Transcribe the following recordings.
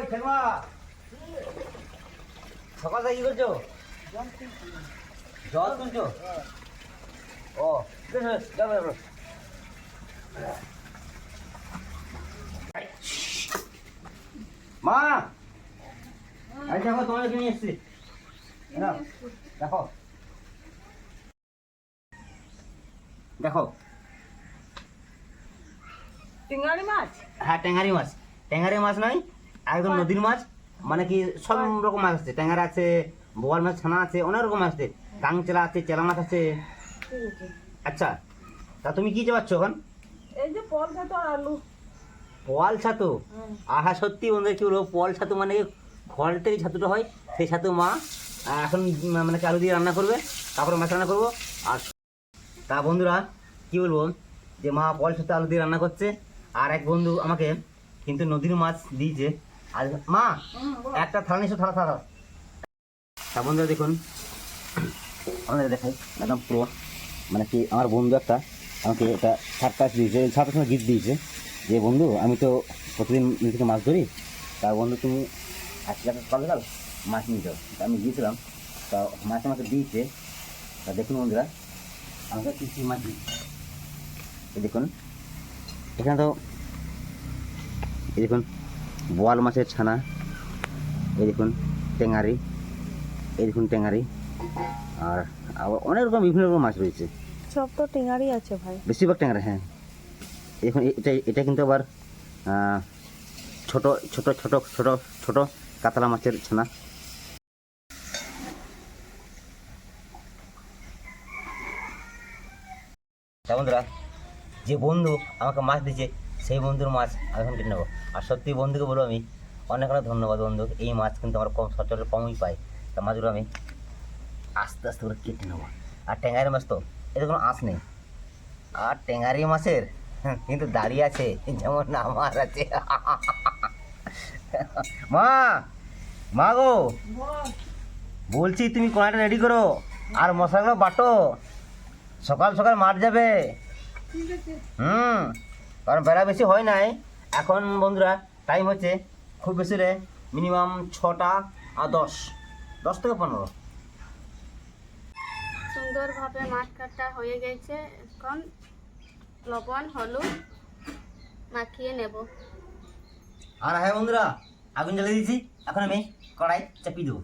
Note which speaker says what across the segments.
Speaker 1: ওই ঠাকুমা সকাল থেকে কি করছ? জল তুলছো? ও যাও। মা! এই দেখো তোমার নিয়ে এসছি। দেখো। দেখো।
Speaker 2: চিংড়ি মাছ?
Speaker 1: হ্যাঁ ট্যাঙ্গারি মাছ। ট্যাঙ্গারি মাছ নয় একদম নদীর মাছ মানে কি সব রকম মাছ আছে ট্যাঙ্গারা আছে বোয়াল মাছ ছানা আছে অনেক রকম মাছ আছে। কাংচেলা আছে চেলা মাছ আছে। আচ্ছা তা তুমি কি চাচ্ছ এখন?
Speaker 2: এই যে পলটা তো আর আলু।
Speaker 1: পোয়াল ছাতু? আহা সত্যি বন্ধুরা কি বলব পোয়াল ছাতু মানে খড় থেকে ছাতুটা হয় সেই ছাতু মা এখন মানে কি আলু দিয়ে রান্না করবে তারপরে মাছ রান্না করব। আর তা বন্ধুরা কি বলব যে মা পোয়াল ছাতু আলু দিয়ে রান্না করছে আর এক বন্ধু আমাকে কিন্তু নদীর মাছ দিয়েছে। আর মা, একটা থালা নিছো, থালা থালা। তা বন্ধুরা দেখুন। আমাদের দেখাই, একদম পুরো। মানে কি, আমার বন্ধু একটা আমাকে এটা সারপ্রাইজ দিয়েছে সারপ্রাইজ সময় গিফট দিয়েছে। যে, বন্ধু, আমি তো প্রতিদিন নদী থেকে মাছ ধরি। তা, বন্ধু, তুমি আজকে একটা সকাল সকাল মাছ নিয়ে যাও। আমি গিয়েছিলাম, তা, মাছ আমাকে দিয়েছে। তা, দেখুন, বন্ধুরা, আমাকে কী মাছ দিয়েছে? দেখুন, এখানে তো দেখুন বোয়াল মাছের ছানা এই দেখুন টেঙারি এই দেখুন টেঙারি আর আবার অনেক রকম বিভিন্ন রকম মাছ রয়েছে।
Speaker 2: সব তো টিঙারি আছে ভাই।
Speaker 1: বেশিরভাগ ট্যাংরা হ্যাঁ। এখন এ- এটা এটা কিন্তু আবার ছোট ছোট ছোট ছোট ছোট কাতলা মাছের ছানা। বন্ধুরা যে বন্ধু আমাকে মাছ দিয়েছে সেই বন্ধুর মাছ আমি এখন কিনে নেব। আর সত্যি বন্ধুকে বলব আমি, অনেক অনেক ধন্যবাদ বন্ধু, এই মাছ কিন্তু আমার কম সচরাচর কমই পাই। তা মাছগুলো আমি আস্তে আস্তে করে কেটে নেব। আর ট্যাঙ্গারি মাছ তো এতে কোনো আঁশ নেই। আর টেঙ্গারি মাছের কিন্তু দাঁড়িয়ে আছে, যেমন আমার আছে। মা মা গো, বলছি তুমি কড়াইটা রেডি করো, আর মশলাগুলো বাটো। সকাল সকাল মাঠ যাবে। হুম। কারণ বেলা বেশি হয় নাই। এখন বন্ধুরা টাইম হচ্ছে খুব বেশি রে মিনিমাম ছটা আর দশ। দশ থেকে পনেরো।
Speaker 3: সুন্দরভাবে মাছ কাটা হয়ে গেছে। এখন লবণ হলুদ মাখিয়ে নেব।
Speaker 1: আর হ্যাঁ বন্ধুরা আগুন জ্বালিয়ে দিয়েছি। এখন আমি কড়াই চাপিয়ে দেবো!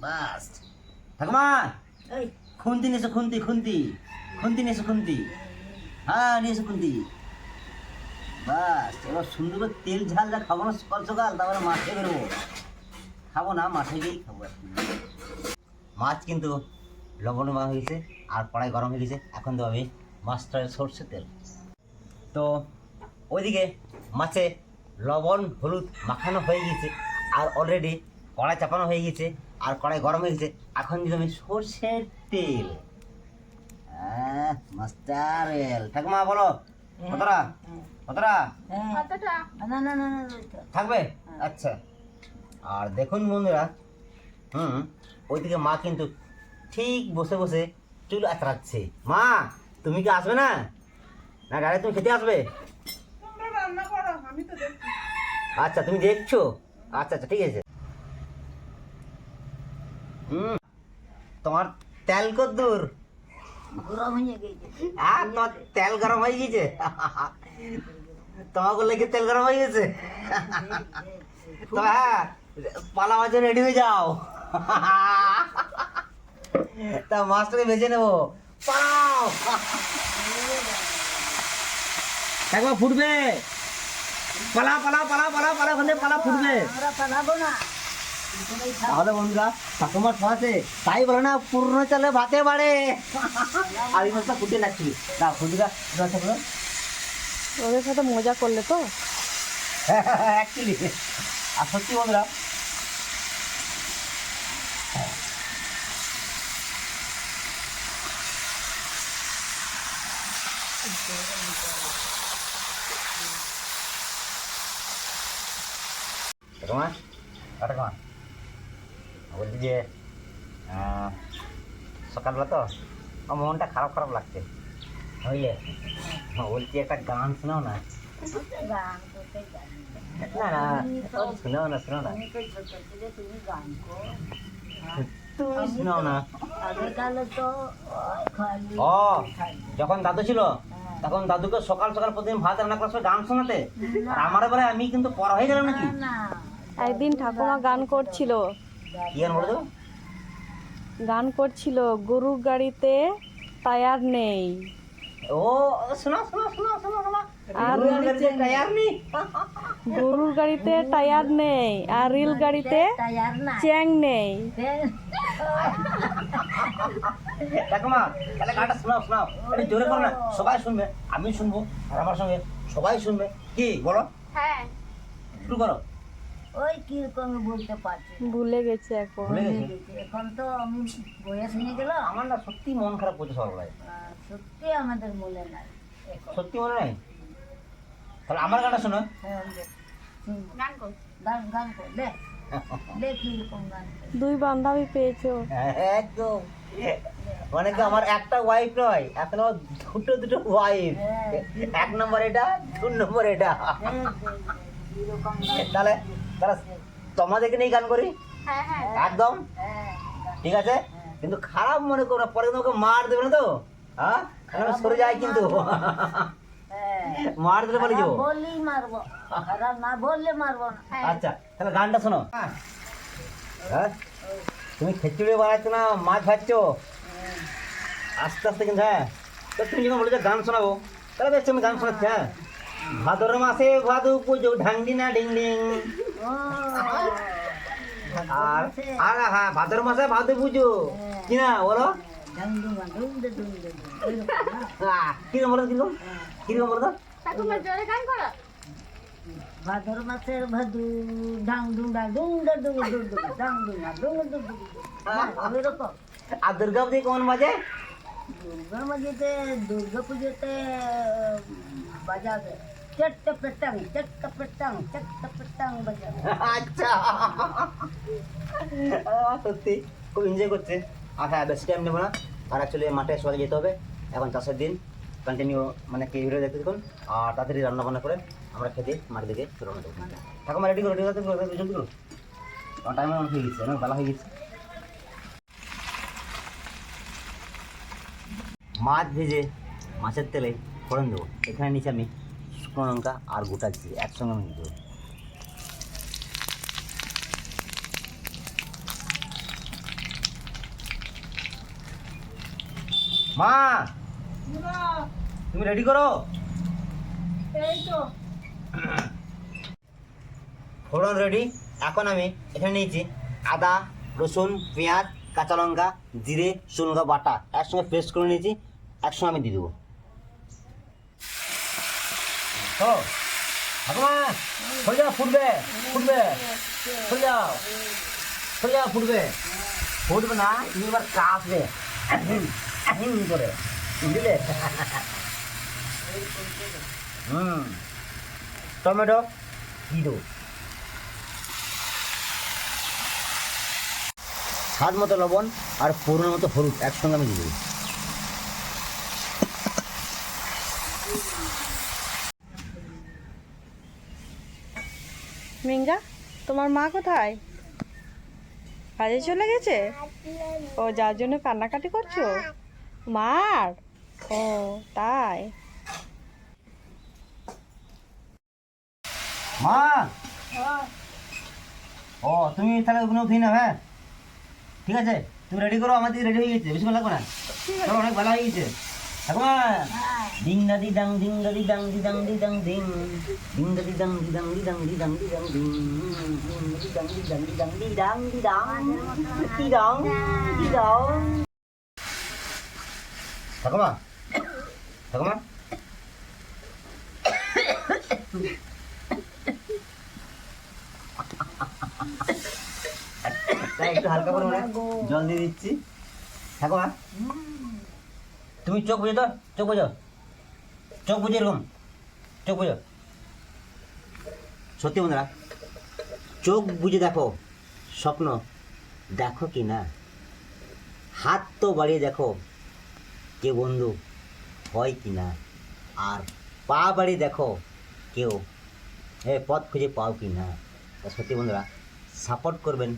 Speaker 1: বাস। ঠাকুমা! এই। খুন্তি নিয়ে এসো খুন্তি খুন্তি। খুন্তি নিয়ে এসো খুন্তি? হ্যাঁ নিয়ে এসো খুন্তি। বাস, এবার সুন্দর করে তেল ঝাল যা খাব না, সকাল সকাল, তারপরে মাঠে বেরোবো। খাব না মাঠে গিয়েই খাব মাছ কিন্তু লবণ হয়ে গেছে, আর কড়াই গরম হয়ে গেছে, এখন তো আমি মাছটা সর্ষে তেল। তো ওইদিকে মাছে লবণ, হলুদ মাখানো হয়ে গেছে, আর অলরেডি কড়াই চাপানো হয়ে গেছে, আর কড়াই গরম হয়ে গেছে, এখন দিলাম আমি সর্ষের তেল। মাস্টার তেল ঠাকুমা বলো। কতটা? কতটা?
Speaker 3: কতটা?
Speaker 2: না না না না
Speaker 1: থাকবে? আচ্ছা। আর দেখুন বন্ধুরা হুম ওইদিকে মা কিন্তু ঠিক বসে বসে চুল আঁচড়াচ্ছে মা তুমি কি আসবে না? না গাড়ি তুমি খেতে আসবে?
Speaker 2: রান্না করো আমি তো দেখছি।
Speaker 1: আচ্ছা তুমি দেখছ? আচ্ছা আচ্ছা ঠিক আছে। হুম তোমার তেল কদ্দুর
Speaker 2: গরম হয়ে গেছে।
Speaker 1: আর তোমার তেল গরম হয়ে গেছে? তোমাকে লেগে তেল গরম হয়ে গেছে? তো হ্যাঁ পালা মাছের রেডি হয়ে যাও। তা মাছটাকে ভেজে নেব। পালাও। একবার ফুটবে। পালা পালা পালা পালা পালা পালা ফুটবে।
Speaker 2: আমরা পালাবো না।
Speaker 1: তাহলে বন্ধুরা ঠাকুমার আছে তাই বলে না পূর্ণ চালে ভাতে বাড়ে। আর এই মাছটা ফুটে লাগছিল না বলো
Speaker 2: ওদের সাথে মজা করলে তো।
Speaker 1: অ্যাকচুয়ালি আর সত্যি বন্ধুরা ঠাকুমা। বলছি যে সকালবেলা তো আমার মনটা খারাপ খারাপ লাগছে। বুঝলে? বলছি একটা গান শোনাও না। না না শোনাও না শোনাও না।
Speaker 2: তুমি
Speaker 1: শোনাও না। ও যখন দাদু ছিল তখন দাদুকে সকাল সকাল প্রতিদিন ভাত রান্না করার সময় গান শোনাতে? আর আমার এবারে আমি কিন্তু পড়া হয়ে গেলাম নাকি?
Speaker 2: একদিন ঠাকুমা গান করছিল।
Speaker 1: গান বলে
Speaker 2: গান করছিল গরুর গাড়িতে টায়ার নেই।
Speaker 1: ও শোনা শোনা শোনা শোনা শোনা।
Speaker 2: আর
Speaker 1: গরুর গাড়িতে টায়ার নেই।
Speaker 2: গরুর গাড়িতে টায়ার নেই আর রেল গাড়িতে চ্যাং নেই।
Speaker 1: ঠাকুমা তাহলে গানটা শোনাও শোনাও। একটু জোরে করো না সবাই শুনবে আমি শুনব আর আমার সঙ্গে সবাই শুনবে। কি বলো?
Speaker 3: হ্যাঁ।
Speaker 1: শুরু করো।
Speaker 4: ওই কীরকম বলতে পারছি
Speaker 2: ভুলে গেছে এখন।
Speaker 1: ভুলে গেছে।
Speaker 4: এখন তো আমি বয়স নিয়ে গেল
Speaker 1: আমার না সত্যি মন খারাপ করছে সকালবেলায়
Speaker 4: সত্যি আমাদের মনে নাই।
Speaker 1: সত্যি মনে নাই? তাহলে আমার গানটা শোনো।
Speaker 4: হ্যাঁ,
Speaker 3: গান কর।
Speaker 4: গান গান কর দে।
Speaker 2: দুই বান্ধবী পেয়েছ।
Speaker 1: একদম। মানে কি আমার একটা ওয়াইফ নয় এখন আমার দুটো দুটো ওয়াইফ এক নম্বর এটা দু নম্বর এটা।
Speaker 4: গান।
Speaker 1: তাহলে তাহলে তোমাদেরকে নিয়ে গান করি?
Speaker 3: হ্যাঁ হ্যাঁ।
Speaker 1: একদম?
Speaker 4: হ্যাঁ,
Speaker 1: ঠিক আছে? কিন্তু খারাপ মনে করো না পরে কিন্তু ওকে মার দেবে না তো? হ্যাঁ? সরে যায় কিন্তু।
Speaker 4: হ্যাঁ।
Speaker 1: মার দিলে বলে যাব?
Speaker 4: বললেই মারবো। খারাপ না বললে মারবো না।
Speaker 1: আচ্ছা তাহলে গানটা শোনো। হ্যাঁ। তুমি খিচুড়ি বানাচ্ছ না মাছ ভাজছো? আস্তে আস্তে কিন্তু হ্যাঁ। তো তুমি যখন বলেছ গান শোনাবো তাহলে বেশ তুমি গান শোনাচ্ছি হ্যাঁ। ভাদর মাসে ভাদু পুজো ঢাংডি না ডিং ডিং। আর আর হ্যাঁ ভাদর মাসে ভাদু পুজো। কি না বলো।
Speaker 4: এরকম
Speaker 1: কীরকম বলো কীরকম? কীরকম বলো
Speaker 4: ভাদর মাসের ভাদু ঢাং ডুঙ্গা ডুং ডে ডুং ডুং ডুং ঢাং ডুঙ্গা ডুং ডুং ডুং ওইরকম
Speaker 1: আর দুর্গা পুজো কেমন বাজে?
Speaker 4: দুর্গা পুজোতে দুর্গা পুজোতে বাজাবে। চট্ট পেটাং চট্ট পেটাং চট্ট পেটাং বাজাবে
Speaker 1: আচ্ছা সত্যি, খুব এনজয় করছে। আর হ্যাঁ বেশি টাইম নেব না। আর অ্যাকচুয়ালি মাঠে সকালে যেতে হবে। এখন চাষের দিন। কন্টিনিউ মানে কি ভিডিও দেখতে দেখুন আর তাড়াতাড়ি রান্না বান্না করে আমরা খেতে মাঠ দিকে রওনা দেবো ঠাকুমা রেডি করো রেডি করো জলদি করো টাইম অনেক হয়ে গেছে অনেক বেলা হয়ে গেছে। মাছ ভেজে মাছের তেলে ফোড়ন দেবো। এখানে নিচে আমি শুকনো লঙ্কা আর গোটা জিরে একসঙ্গে আমি দিয়ে দেবো। মা! তুমি রেডি করো? ফোড়ন রেডি এখন আমি এখানে নিয়েছি আদা রসুন পেঁয়াজ কাঁচা লঙ্কা জিরে শুকনো বাটা। একসঙ্গে পেস্ট করে নিয়েছি একসঙ্গে আমি দিয়ে দেবো। তো ঠাকুমা ফুলে যাও ফুটবে ফুটবে ফুলে যাও ফুলে যাও ফুটবে ফুটবে না তুমি এবার কাঁপবে আহিম আহিম করে বুঝলে হুম টমেটো দিয়ে দেবো স্বাদ মতো লবণ আর পুরোনো মতো হলুদ একসঙ্গে আমি দিয়ে
Speaker 2: মিঙ্গা তোমার মা কোথায়? কাজে চলে গেছে? ও যার জন্য কান্নাকাটি করছ? মার। ও তাই।
Speaker 1: মা! ও তুমি তাহলে ওখানে উঠি না হ্যাঁ? ঠিক আছে তুমি রেডি করো আমাদের রেডি হয়ে গেছে বেশিক্ষণ লাগবে না। অনেক ভালো হয়ে গেছে। ঠাকুমা ডিং দাদি ডাং ডিং দাদি ডাং দি ডাং দি ডাং ডিং ডিং দাদি ডাং দি ডাং দি ডাং দি ডাং দি ডাং ডিং ডিং দাদি ডাং দি ডাং দি ডাং দি ডাং দি ডাং দি ডাং দি ডাং ঠাকুমা ঠাকুমা তাই একটু হালকা করে মনে হয় জল দিয়ে দিচ্ছি ঠাকুমা তুমি চোখ বুঝে তো চোখ বুঝো চোখ বুঝে এরকম, চোখ বুঝো সত্যি বন্ধুরা, চোখ বুঝে দেখো, স্বপ্ন দেখো কি না? হাত তো বাড়িয়ে দেখো কে বন্ধু হয় কি না? আর পা বাড়িয়ে দেখো কেউ এ পথ খুঁজে পাও কি না? সত্যি বন্ধুরা সাপোর্ট করবেন,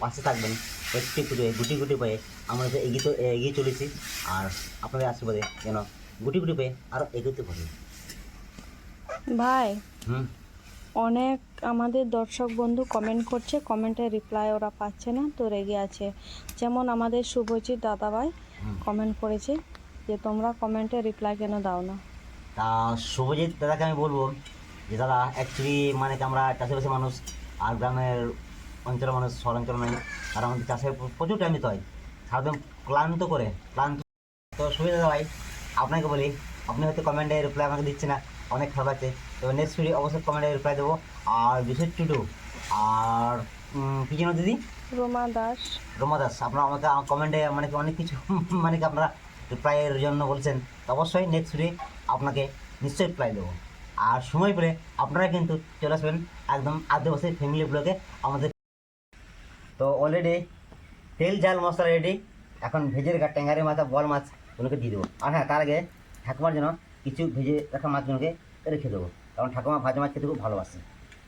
Speaker 1: পাশে থাকবেন। একটি গুটি গুটি পেয়ে আমরা তো এগিয়ে এগিয়ে চলেছি। আর আপনাদের আশীর্বাদে যেন গুটি গুটি পেয়ে আরও এগোতে পারি।
Speaker 2: ভাই
Speaker 1: হুম।
Speaker 2: অনেক আমাদের দর্শক বন্ধু কমেন্ট করছে কমেন্টের রিপ্লাই ওরা পাচ্ছে না তো রেগে আছে। যেমন আমাদের শুভজিৎ দাদাভাই। কমেন্ট করেছে যে তোমরা কমেন্টে রিপ্লাই কেন দাও না?
Speaker 1: তা শুভজিৎ দাদাকে আমি বলব যে দাদা অ্যাকচুয়ালি মানে আমরা চাষাবাসী মানুষ আর গ্রামের অঞ্চলের মানুষ শহর অঞ্চল নয় আর আমাদের চাষের প্রচুর টাইম দিতে হয়। সারাদিন ক্লান্ত করে ক্লান্ত। তো সুবিধা ভাই আপনাকে বলি আপনি হয়তো কমেন্টে রিপ্লাই আমাকে দিচ্ছে না অনেক খারাপ আছে। তো নেক্সট ভিডিও অবশ্যই কমেন্টে রিপ্লাই দেবো। আর বিশেষ টুডু আর কি যেন দিদি?
Speaker 2: রোমা দাস।
Speaker 1: রোমা দাস আপনারা আমাকে কমেন্টে মানে কি অনেক কিছু মানে কি আপনারা রিপ্লাইয়ের জন্য বলছেন। তো অবশ্যই নেক্সট উইক আপনাকে নিশ্চয়ই রিপ্লাই দেবো। আর সময় পেলে আপনারা কিন্তু চলে আসবেন একদম আদিবাসী ফ্যামিলি ব্লগে আমাদের তো অলরেডি তেল ঝাল মশলা রেডি এখন ভেজে রাখা ট্যাঙ্গারি মাথা বল মাছ ওগুলোকে দিয়ে দেবো। আর হ্যাঁ তার আগে ঠাকুমার জন্য কিছু ভেজে রাখা মাছগুলোকে রেখে দেবো। কারণ ঠাকুমা ভাজা মাছ খেতে খুব ভালোবাসে।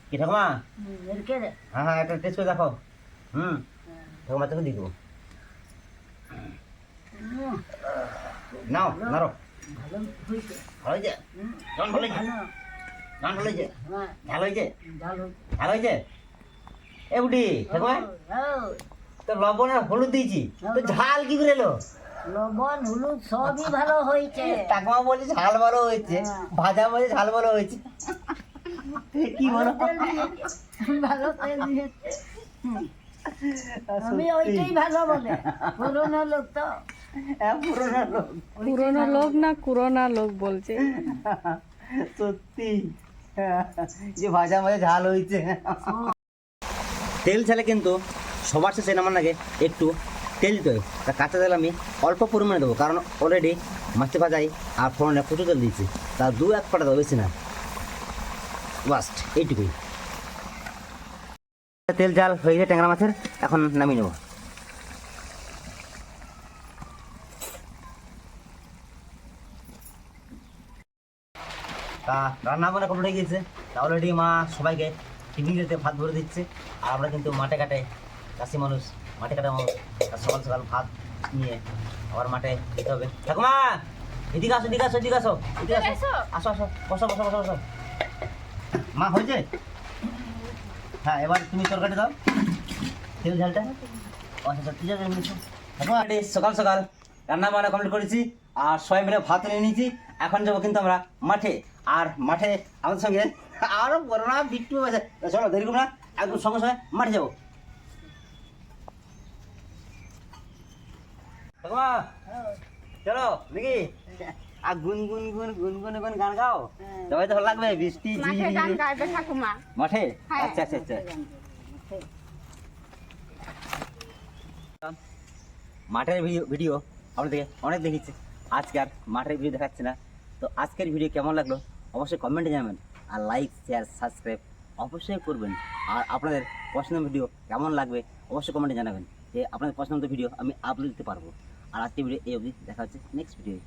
Speaker 1: কি ঠাকুমা? হ্যাঁ হ্যাঁ একটা টেস্ট করে দেখো। হুম ঠাকুমা তোকে দিয়ে দেবো। নাও নারো
Speaker 4: ভালো হয়েছে।
Speaker 1: ভালো হয়েছে? ভালো। হয়েছে?
Speaker 4: ভালো
Speaker 1: হয়েছে
Speaker 4: হ্যাঁ
Speaker 1: ভালো হয়েছে
Speaker 4: ভালো
Speaker 1: ভালো হয়েছে এ ঠাকুমা? তো লবণ আর হলুদ দিয়েছি। তো ঝাল কি করে এলো?
Speaker 4: লবণ হলুদ সবই ভালো হয়েছে।
Speaker 1: ঠাকুমা বলছে ঝাল ভালো হয়েছে
Speaker 4: হ্যাঁ।
Speaker 1: ভাজা বলছে ঝাল ভালো হয়েছে। কি বলো?
Speaker 4: ভালো তেল দিয়েছে হুম, আমি ওইটাই ভালো বলে। পুরোনো লোক তো।
Speaker 1: হ্যাঁ, পুরোনো লোক।
Speaker 2: লোক না কুরোনা লোক বলছে।
Speaker 1: সত্যি। যে ভাজা মাঝে ঝাল হয়েছে। তেল ছালে কিন্তু সবার শেষে নামার আগে একটু তেল দিতে হয় তা কাঁচা তেল আমি অল্প পরিমাণে দেবো, কারণ অলরেডি মাছে ভাজাই আর ফোড়নে প্রচুর তেল দিয়েছি। তা দু এক ফোঁটা দেবো বেশি না। লাস্ট এইটুকুই। তেল জাল হয়ে গেছে ট্যাংরা মাছের, এখন নামিয়ে নেব। তা রান্না বান্না কমপ্লিট হয়ে গিয়েছে। তা অলরেডি মা সবাইকে টিফিন ভাত ভরে দিচ্ছে। আর আমরা কিন্তু মাঠে কাটে চাষি মানুষ মাঠে কাটা মানুষ সকাল সকাল ভাত নিয়ে আবার মাঠে যেতে হবে। ঠাকুমা এদিকে আসো এদিকে আসো এদিকে আসো এদিকে আসো। আসো। আসো বসো বসো বসো বসো। মা হয়েছে? হ্যাঁ এবার তুমি তরকারি দাও। তেল ঝালটা। আচ্ছা আচ্ছা, ঠিক আছে। ঠাকুমা সকাল সকাল। রান্না বান্না কমপ্লিট করেছি আর সবাই মিলে ভাত নিয়ে নিয়েছি। এখন যাব কিন্তু আমরা মাঠে। আর মাঠে আমাদের সঙ্গে আরও বড় না বিট্টু আছে। চলো দেরি করব না একদম সঙ্গে সঙ্গে মাঠে যাব। ঠাকুমা চলো দেখি। আর গুন গুন গুন গুন গুন গুন গান গাও? সবাই তো ভালো লাগবে বৃষ্টি
Speaker 3: মাঠে গান গাইবে ঠাকুমা।
Speaker 1: মাঠে?
Speaker 3: হ্যাঁ।
Speaker 1: আচ্ছা আচ্ছা আচ্ছা। মাঠের ভিডিও ভিডিও আপনাদেরকে অনেক দেখেছি আজকে আর মাঠের ভিডিও দেখাচ্ছে না। তো আজকের ভিডিও কেমন লাগল? অবশ্যই কমেন্টে জানাবেন। আর লাইক শেয়ার সাবস্ক্রাইব অবশ্যই করবেন। আর আপনাদের পছন্দ ভিডিও কেমন লাগবে অবশ্যই কমেন্টে জানাবেন যে আপনাদের পছন্দ ভিডিও আমি আপলোড দিতে পারব। আর আজকে ভিডিও এই অবধি। দেখা হচ্ছে নেক্সট ভিডিও